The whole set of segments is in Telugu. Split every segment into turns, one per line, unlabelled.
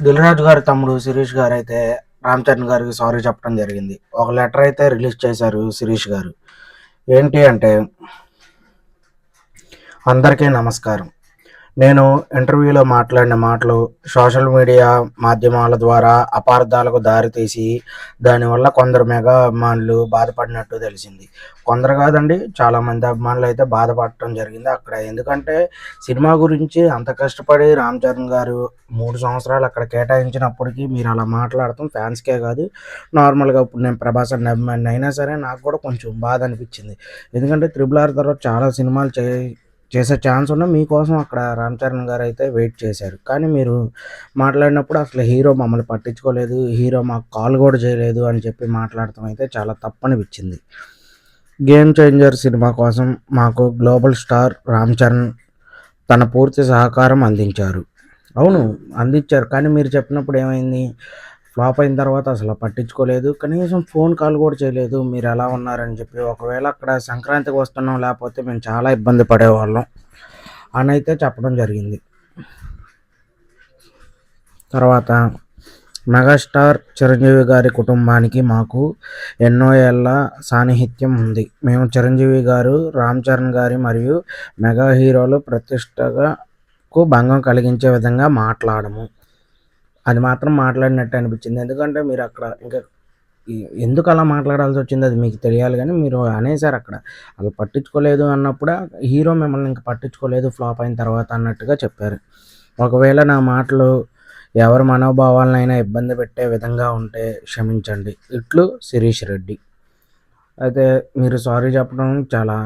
దిల్రాజు గారి తమ్ముడు శిరీష్ గారు అయితే రామ్ చరణ్ గారికి సారీ చెప్పడం జరిగింది. ఒక లెటర్ అయితే రిలీజ్ చేశారు శిరీష్ గారు. ఏంటి అంటే అందరికీ నమస్కారం. నేను ఇంటర్వ్యూలో మాట్లాడిన మాటలు సోషల్ మీడియా మాధ్యమాల ద్వారా అపార్థాలకు దారితీసి దానివల్ల కొందరు మెగా అభిమానులు బాధపడినట్టు తెలిసింది. కొందరు కాదండి చాలామంది అభిమానులు అయితే బాధపడటం జరిగింది అక్కడ. ఎందుకంటే సినిమా గురించి అంత కష్టపడి రామ్ చరణ్ గారు మూడు సంవత్సరాలు అక్కడ కేటాయించినప్పటికీ మీరు అలా మాట్లాడటం ఫ్యాన్స్కే కాదు. నార్మల్గా ఇప్పుడు నేను ప్రభాస్ అన్న అభిమాని అయినా సరే నాకు కూడా కొంచెం బాధ అనిపించింది. ఎందుకంటే త్రిబుల్ ఆర్ తర్వాత చాలా సినిమాలు చే చేసే ఛాన్స్ ఉన్నా మీకోసం అక్కడ రామ్ చరణ్ గారు అయితే వెయిట్ చేశారు. కానీ మీరు మాట్లాడినప్పుడు అసలు హీరో మమ్మల్ని పట్టించుకోలేదు హీరో మాకు కాల్ కూడా చేయలేదు అని చెప్పి మాట్లాడటం అయితే చాలా తప్పనిపించింది. గేమ్ చేంజర్ సినిమా కోసం మాకు గ్లోబల్ స్టార్ రామ్ చరణ్ తన పూర్తి సహకారం అందించారు. అవును అందించారు. కానీ మీరు చెప్పినప్పుడు ఏమైంది? ఫ్లాప్ అయిన తర్వాత అసలు పట్టించుకోలేదు. కనీసం ఫోన్ కాల్ కూడా చేయలేదు. మీరు ఎలా ఉన్నారని చెప్పి ఒకవేళ అక్కడ సంక్రాంతికి వస్తున్నాం లేకపోతే మేము చాలా ఇబ్బంది పడేవాళ్ళం అని అయితే చెప్పడం జరిగింది. తర్వాత మెగాస్టార్ చిరంజీవి గారి కుటుంబానికి మాకు ఎన్నో ఏళ్ళ సాన్నిహిత్యం ఉంది. మేము చిరంజీవి గారు రామ్ చరణ్ గారి మరియు మెగా హీరోలు ప్రతిష్టకు భంగం కలిగించే విధంగా మాట్లాడము. అది మాత్రం మాట్లాడినట్టు అనిపించింది. ఎందుకంటే మీరు అక్కడ ఇంకా ఎందుకు అలా మాట్లాడాల్సి వచ్చింది అది మీకు తెలియాలి కానీ మీరు అనేసారు అక్కడ. అది పట్టించుకోలేదు అన్నప్పుడు హీరో మిమ్మల్ని ఇంకా పట్టించుకోలేదు ఫ్లాప్ అయిన తర్వాత అన్నట్టుగా చెప్పారు. ఒకవేళ నా మాటలు ఎవరి మనోభావాలనైనా ఇబ్బంది పెట్టే విధంగా ఉంటే క్షమించండి. ఇట్లు శిరీష్ రెడ్డి. అయితే మీరు సారీ చెప్పడం చాలా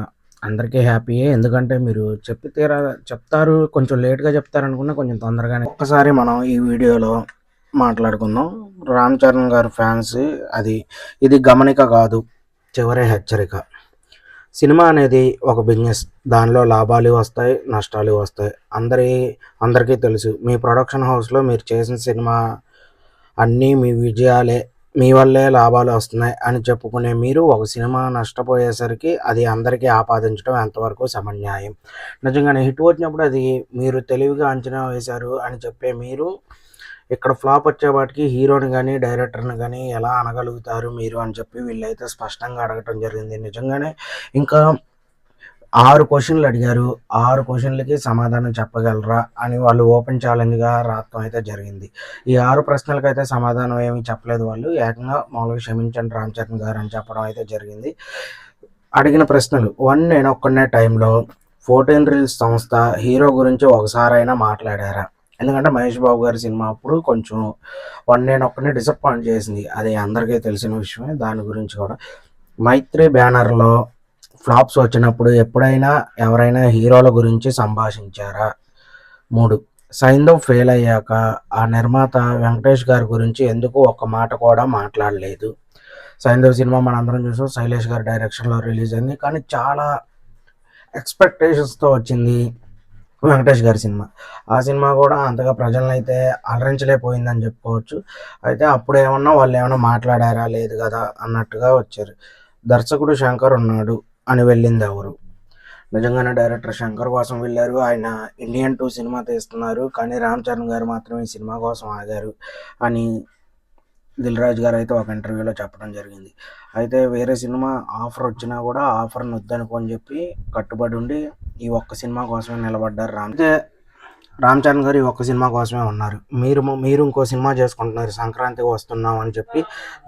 అందరికీ హ్యాపీయే ఎందుకంటే మీరు చెప్పి తీరా చెప్తారు కొంచెం లేట్గా చెప్తారనుకున్నా కొంచెం తొందరగానే. ఒక్కసారి మనం ఈ వీడియోలో మాట్లాడుకుందాం. రామ్ చరణ్ గారు ఫ్యాన్స్ అది ఇది గమనిక కాదు చివరి హెచ్చరిక. సినిమా అనేది ఒక బిజినెస్. దానిలో లాభాలు వస్తాయి నష్టాలు వస్తాయి. అందరి అందరికీ తెలుసు. మీ ప్రొడక్షన్ హౌస్లో మీరు చేసిన సినిమా అన్నీ మీ విజయాలే. మీ వల్లే లాభాలు వస్తున్నాయి అని చెప్పుకునే మీరు ఒక సినిమా నష్టపోయేసరికి అది అందరికీ ఆపాదించడం ఎంతవరకు సమన్యాయం? నిజంగానే హిట్ వచ్చినప్పుడు అది మీరు తెలివిగా అంచనా వేశారు అని చెప్పే మీరు ఇక్కడ ఫ్లాప్ వచ్చే వాటికి హీరోని కానీ డైరెక్టర్ని కానీ ఎలా అనగలుగుతారు మీరు అని చెప్పి వీళ్ళైతే స్పష్టంగా అడగటం జరిగింది. నిజంగానే ఇంకా ఆరు క్వశ్చన్లు అడిగారు. ఆరు క్వశ్చన్లకి సమాధానం చెప్పగలరా అని వాళ్ళు ఓపెన్ ఛాలెంజ్గా రావటం అయితే జరిగింది. ఈ ఆరు ప్రశ్నలకు అయితే సమాధానం ఏమి చెప్పలేదు వాళ్ళు. ఏకంగా మామూలుగా క్షమించండి రామ్ చరణ్ గారు అని చెప్పడం అయితే జరిగింది. అడిగిన ప్రశ్నలు. వన్ నేను ఒక్కనే టైంలో ఫోర్టీన్ రీల్స్ సంస్థ హీరో గురించి ఒకసారైనా మాట్లాడారా? ఎందుకంటే మహేష్ బాబు గారి సినిమా అప్పుడు కొంచెం వన్ నేను ఒక్కనే డిసప్పాయింట్ చేసింది. అది అందరికీ తెలిసిన విషయమే. దాని గురించి కూడా. మైత్రి బ్యానర్లో ఫ్లాప్స్ వచ్చినప్పుడు ఎప్పుడైనా ఎవరైనా హీరోల గురించి సంభాషించారా? మూడు. సైందవ్ ఫెయిల్ అయ్యాక ఆ నిర్మాత వెంకటేష్ గారి గురించి ఎందుకు ఒక్క మాట కూడా మాట్లాడలేదు? సైంధవ్ సినిమా మనందరం చూసాం. శైలేష్ గారి డైరెక్షన్లో రిలీజ్ అయింది. కానీ చాలా ఎక్స్పెక్టేషన్స్తో వచ్చింది వెంకటేష్ గారి సినిమా. ఆ సినిమా కూడా అంతగా ప్రజలను అయితే అలరించలేకపోయిందని చెప్పుకోవచ్చు. అయితే అప్పుడు ఏమన్నా వాళ్ళు ఏమన్నా మాట్లాడారా? లేదు కదా అన్నట్టుగా వచ్చారు. దర్శకుడు శంకర్ ఉన్నాడు. అని వెళ్ళింది ఎవరు? నిజంగానే డైరెక్టర్ శంకర్ కోసం వెళ్ళారు. ఆయన ఇండియన్ టూ సినిమా తీస్తున్నారు. కానీ రామ్ చరణ్ గారు మాత్రం ఈ సినిమా కోసం ఆగారు అని దిల్ రాజు గారు అయితే ఒక ఇంటర్వ్యూలో చెప్పడం జరిగింది. అయితే వేరే సినిమా ఆఫర్ వచ్చినా కూడా ఆఫర్ని వద్దనుకోని చెప్పి కట్టుబడి ఉండి ఈ ఒక్క సినిమా కోసమే నిలబడ్డారు రామ్. అయితే రామ్ చరణ్ గారు ఒక ఒక్క సినిమా కోసమే ఉన్నారు. మీరు మీరు ఇంకో సినిమా చేసుకుంటున్నారు. సంక్రాంతికి వస్తున్నాం అని చెప్పి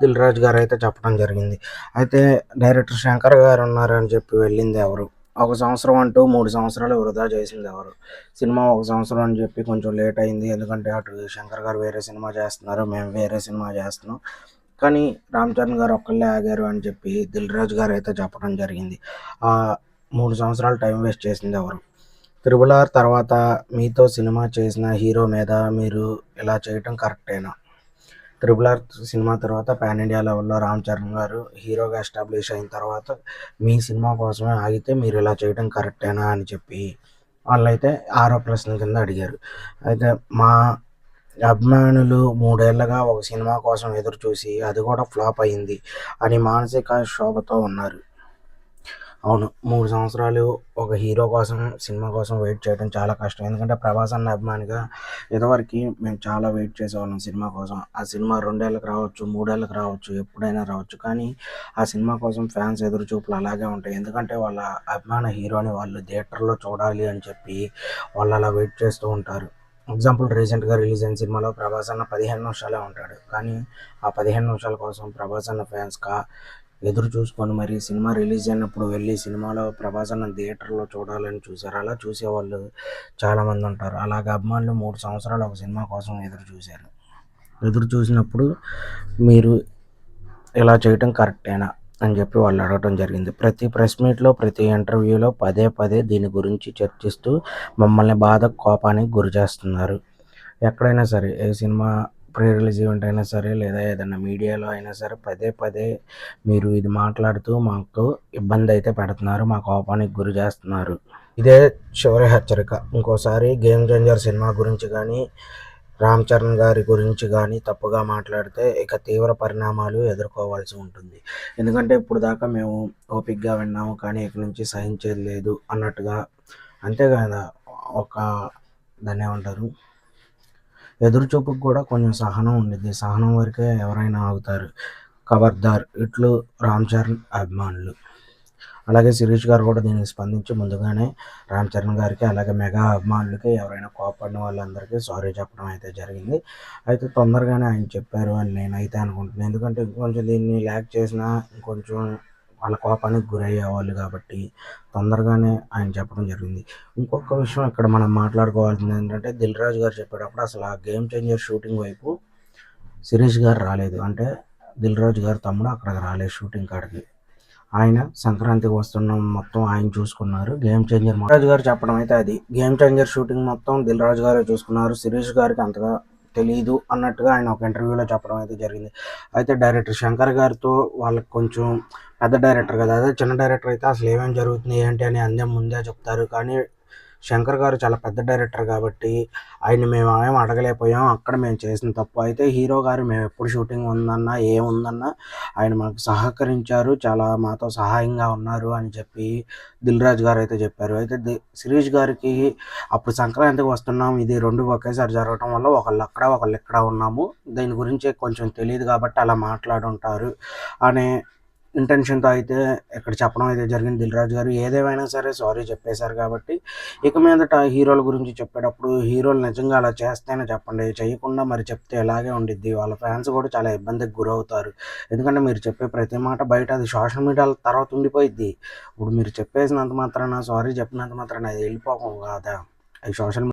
దిల్ రాజు గారు అయితే చెప్పడం జరిగింది. అయితే డైరెక్టర్ శంకర్ గారు ఉన్నారు అని చెప్పి వెళ్ళింది ఎవరు? ఒక సంవత్సరం అంటూ మూడు సంవత్సరాలు వృధా చేసింది ఎవరు? సినిమా ఒక సంవత్సరం అని చెప్పి కొంచెం లేట్ అయింది. ఎందుకంటే అటు శంకర్ గారు వేరే సినిమా చేస్తున్నారు. మేము వేరే సినిమా చేస్తున్నాం. కానీ రామ్ చరణ్ గారు ఒక్కళ్ళే ఆగారు అని చెప్పి దిల్ రాజు గారు అయితే చెప్పడం జరిగింది. మూడు సంవత్సరాలు టైం వేస్ట్ చేసింది ఎవరు? త్రిబుల్ ఆర్ తర్వాత మీతో సినిమా చేసిన హీరో మీద మీరు ఇలా చేయటం కరెక్టేనా? త్రిబుల్ ఆర్ సినిమా తర్వాత పాన్ ఇండియా లెవెల్లో రామ్ చరణ్ గారు హీరోగా ఎస్టాబ్లిష్ అయిన తర్వాత మీ సినిమా కోసమే ఆగితే మీరు ఇలా చేయడం కరెక్టేనా అని చెప్పి వాళ్ళైతే ఆరో ప్రశ్న కింద అడిగారు. అయితే మా అభిమానులు మూడేళ్ళుగా ఒక సినిమా కోసం ఎదురు చూసి అది కూడా ఫ్లాప్ అయింది అని మానసిక శోభతో ఉన్నారు. అవును. మూడు సంవత్సరాలు ఒక హీరో కోసం సినిమా కోసం వెయిట్ చేయడం చాలా కష్టం. ఎందుకంటే ప్రభాస్ అన్న అభిమానిగా ఇదివరకు మేము చాలా వెయిట్ చేసేవాళ్ళం సినిమా కోసం. ఆ సినిమా రెండేళ్ళకి రావచ్చు మూడేళ్ళకి రావచ్చు ఎప్పుడైనా రావచ్చు. కానీ ఆ సినిమా కోసం ఫ్యాన్స్ ఎదురు చూపులు అలాగే ఉంటాయి. ఎందుకంటే వాళ్ళ అభిమాన హీరోని వాళ్ళు థియేటర్లో చూడాలి అని చెప్పి వాళ్ళు అలా వెయిట్ చేస్తూ ఉంటారు. ఎగ్జాంపుల్ రీసెంట్గా రిలీజ్ అయిన సినిమాలో ప్రభాస్ అన్న పదిహేను నిమిషాలే ఉంటాడు. కానీ ఆ పదిహేను నిమిషాల కోసం ప్రభాస్ అన్న ఫ్యాన్స్ కా ఎదురు చూసుకొని మరి సినిమా రిలీజ్ అయినప్పుడు వెళ్ళి సినిమాలో ప్రభాస్ థియేటర్లో చూడాలని చూశారు. అలా చూసేవాళ్ళు చాలామంది ఉంటారు. అలాగే అభిమానులు మూడు సంవత్సరాలు ఒక సినిమా కోసం ఎదురు చూశారు. ఎదురు చూసినప్పుడు మీరు ఇలా చేయటం కరెక్టేనా అని చెప్పి వాళ్ళు అడగటం జరిగింది. ప్రతి ప్రెస్ మీట్లో ప్రతి ఇంటర్వ్యూలో పదే పదే దీని గురించి చర్చిస్తూ మమ్మల్ని బాధ కోపానికి గురి చేస్తున్నారు ఎక్కడైనా సరే ఏ సినిమా ప్రీ రిలీజ్ ఈవెంట్ అయినా సరే లేదా ఏదైనా మీడియాలో అయినా సరే పదే పదే మీరు ఇది మాట్లాడుతూ మాకు ఇబ్బంది అయితే పెడుతున్నారు మా కోపానికి గురి చేస్తున్నారు. ఇదే చివరి హెచ్చరిక. ఇంకోసారి గేమ్ చేంజర్ సినిమా గురించి కానీ రామ్ చరణ్ గారి గురించి కానీ తప్పుగా మాట్లాడితే ఇక తీవ్ర పరిణామాలు ఎదుర్కోవాల్సి ఉంటుంది. ఎందుకంటే ఇప్పుడు దాకా మేము ఓపిక్గా విన్నాము కానీ ఇక నుంచి సహించేది లేదు అన్నట్టుగా అంతే కదా ఒక దాన్ని ఏమంటారు? ఎదురుచూపుకు కూడా కొంచెం సహనం ఉండిద్ది. సహనం వరకే ఎవరైనా ఆగుతారు. ఖబర్దార్ ఇట్లు రామ్ చరణ్ అభిమానులు. అలాగే శిరీష్ గారు కూడా దీనికి స్పందించి ముందుగానే రామ్ చరణ్ గారికి అలాగే మెగా అభిమానులకి ఎవరైనా కోపడిన వాళ్ళందరికీ సారీ చెప్పడం అయితే జరిగింది. అయితే తొందరగానే ఆయన చెప్పారు అని నేనైతే అనుకుంటున్నాను. ఎందుకంటే ఇంకొంచెం దీన్ని ల్యాక్ చేసినా ఇంకొంచెం వాళ్ళ కోపానికి గురయ్యేవాళ్ళు కాబట్టి తొందరగానే ఆయన చెప్పడం జరిగింది. ఇంకొక విషయం ఇక్కడ మనం మాట్లాడుకోవాల్సింది ఏంటంటే దిల్ రాజు గారు చెప్పేటప్పుడు అసలు ఆ గేమ్ చేంజర్ షూటింగ్ వైపు శిరీష్ గారు రాలేదు. అంటే దిల్ రాజు గారు తమ్ముడు అక్కడికి రాలేదు షూటింగ్ కాడికి. ఆయన సంక్రాంతికి వస్తున్న మొత్తం ఆయన చూసుకున్నారు. గేమ్ చేంజర్ రాజు గారు చెప్పడం అయితే అది. గేమ్ చేంజర్ షూటింగ్ మొత్తం దిల్ రాజు గారే చూసుకున్నారు. శిరీష్ గారికి అంతగా తెలియదు అన్నట్టుగా ఆయన ఒక ఇంటర్వ్యూలో చెప్పడం అయితే జరిగింది. అయితే డైరెక్టర్ శంకర్ గారితో వాళ్ళకి కొంచెం పెద్ద డైరెక్టర్ కదా అదే చిన్న డైరెక్టర్ అయితే అసలు ఏమేమి జరుగుతుంది ఏంటి అని అందే ముందే చెప్తారు. కానీ శంకర్ గారు చాలా పెద్ద డైరెక్టర్ కాబట్టి ఆయన మేము ఏం అడగలేకపోయాం. అక్కడ మేము చేసిన తప్పు అయితే హీరో గారు మేము ఎప్పుడు షూటింగ్ ఉందన్నా ఏముందన్నా ఆయన మాకు సహకరించారు. చాలా మాతో సహాయంగా ఉన్నారు అని చెప్పి దిల్ రాజు గారు అయితే చెప్పారు. అయితే ది శిరీష్ గారికి అప్పుడు సంక్రాంతికి వస్తున్నాం. ఇది రెండు ఒకేసారి జరగటం వల్ల ఒకళ్ళు అక్కడ ఒకళ్ళు ఇక్కడ ఉన్నాము. దీని గురించి కొంచెం తెలియదు కాబట్టి అలా మాట్లాడుంటారు అనే ఇంటెన్షన్తో అయితే ఇక్కడ చెప్పడం అయితే జరిగింది. దిల్ రాజు గారు ఏదేమైనా సరే సారీ చెప్పేశారు కాబట్టి ఇక మీదట హీరోల గురించి చెప్పేటప్పుడు హీరోలు నిజంగా అలా చేస్తేనే చెప్పండి చేయకుండా మరి చెప్తే ఎలాగే ఉండిద్ది. వాళ్ళ ఫ్యాన్స్ కూడా చాలా ఇబ్బందికి గురవుతారు. ఎందుకంటే మీరు చెప్పే ప్రతి మాట బయట అది సోషల్ మీడియాలో తర్వాత ఉండిపోయిద్ది. ఇప్పుడు మీరు చెప్పేసినంత మాత్రాన సారీ చెప్పినంత మాత్రాన అది వెళ్ళిపోకం కాదా? అది సోషల్